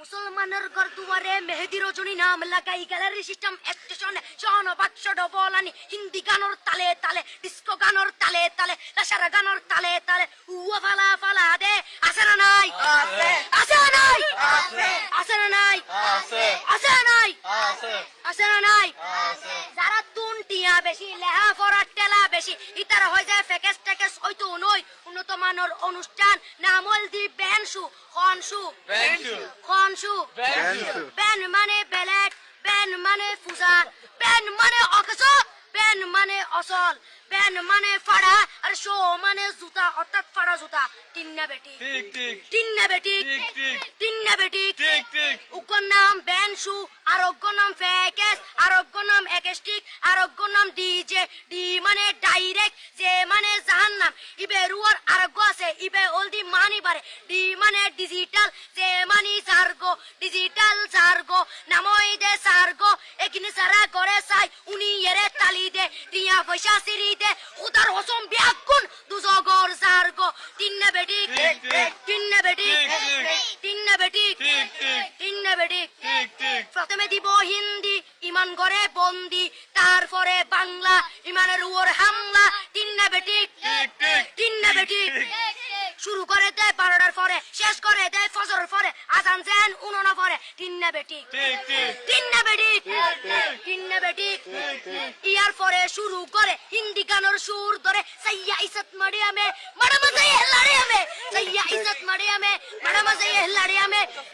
মুসলমানের ঘর দুয়ারে মেহেদি রজনী নাম লাগাই গ্যালারি সিস্টেম স্টেশনে শন বাক্স ডবলানি। হিন্দি গানোর তালে তালে ডিস্কো গানোর তালে তালে লাসারা গানোর তালে তালে। উয়া ফালা ফালা দে আছে না নাই? আছে। না নাই? আছে। না নাই? আছে। না নাই? আছে। না নাই? আছে। যারা তুন টিয়া বেশি লেহা পড়ার টেলা বেশি ইতারা হয়ে যায় ফেকেস টেকেস হয়তো নই। উন্নত মানের অনুষ্ঠান নামল দি বেনসু খনসু বেনসু। Ben বেনসু। বেন মানে বেলেট বেন মানে ফুজা বেন মানে অকস বেন মানে অসল বেন মানে ফাড়া আর শো মানে জুতা অর্থাৎ ফাড়া জুতা তিন্না বেটি ঠিক ঠিক তিন্না বেটি ঠিক, ঠিক। তিন্না বেটি ঠিক ঠিক উগ্র নাম বেনসু আরোগ্য নাম ফেকেস আরোগ্য নাম একেস্টিক আরোগ্য নাম ডিজে ডি মানে ডাইরেক্ট যে মানে জাহান্নাম। ইবে রুয়ার আরোগ্য আছে ইবে অলদি মানি পারে ডি মানে ডিজিটাল যে মানি সার্গো। ডিজিটাল সার্গো নামই দে সার্গো। এখানে সারা করে চাই উনি এরে তালি দে। টিয়া পয়সা সিরি দে। উদার হসম ব্যাকুন দুজগর সার্গো। বেটি ঠিক। তিন্নে বেটি ঠিক। তিন্নে বেটি ঠিক ঠিক। প্রথমে দিব হিন্দি ইমান করে বন্দি তারপরে বাংলা ইমানের উপর হামলা তিন্না বেটি। ঠিক, ঠিক। তিন্না বেটি। শুরু করে দেয় বারোটার পরে শেষ করে দেয় ফজরের পরে আজান যেন উননা পরে। তিন্না বেটি। ঠিক ঠিক তিন্না বেটি। তিন্না বেটি। ইয়ার পরে শুরু করে হিন্দি গানের সুর ধরে সাইয়া ইসত মারিয়ামে ম্যাডাম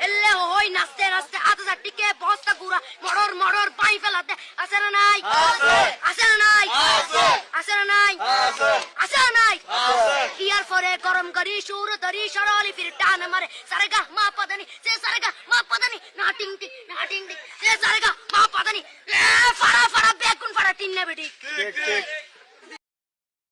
এলে হই নাচতে নাচতে আধা হাজার টিকে বস্তা গুড়া মড়র মড়র পাই ফেলাতে আছে না নাই আছে। আছে না নাই আছে। আছে না নাই আছে। আছে না নাই আছে। ইয়ার পরে গরম করি সুর ধরি সরলি ফির টান মারে সারেগা মা পাদানি সে সারেগা মা পাদানি না টিং টিং না টিং টিং সে সারেগা মা পাদানি এ ফাড়া ফাড়া বেগুন ফাড়া টিন্নে বেটি ঠিক ঠিক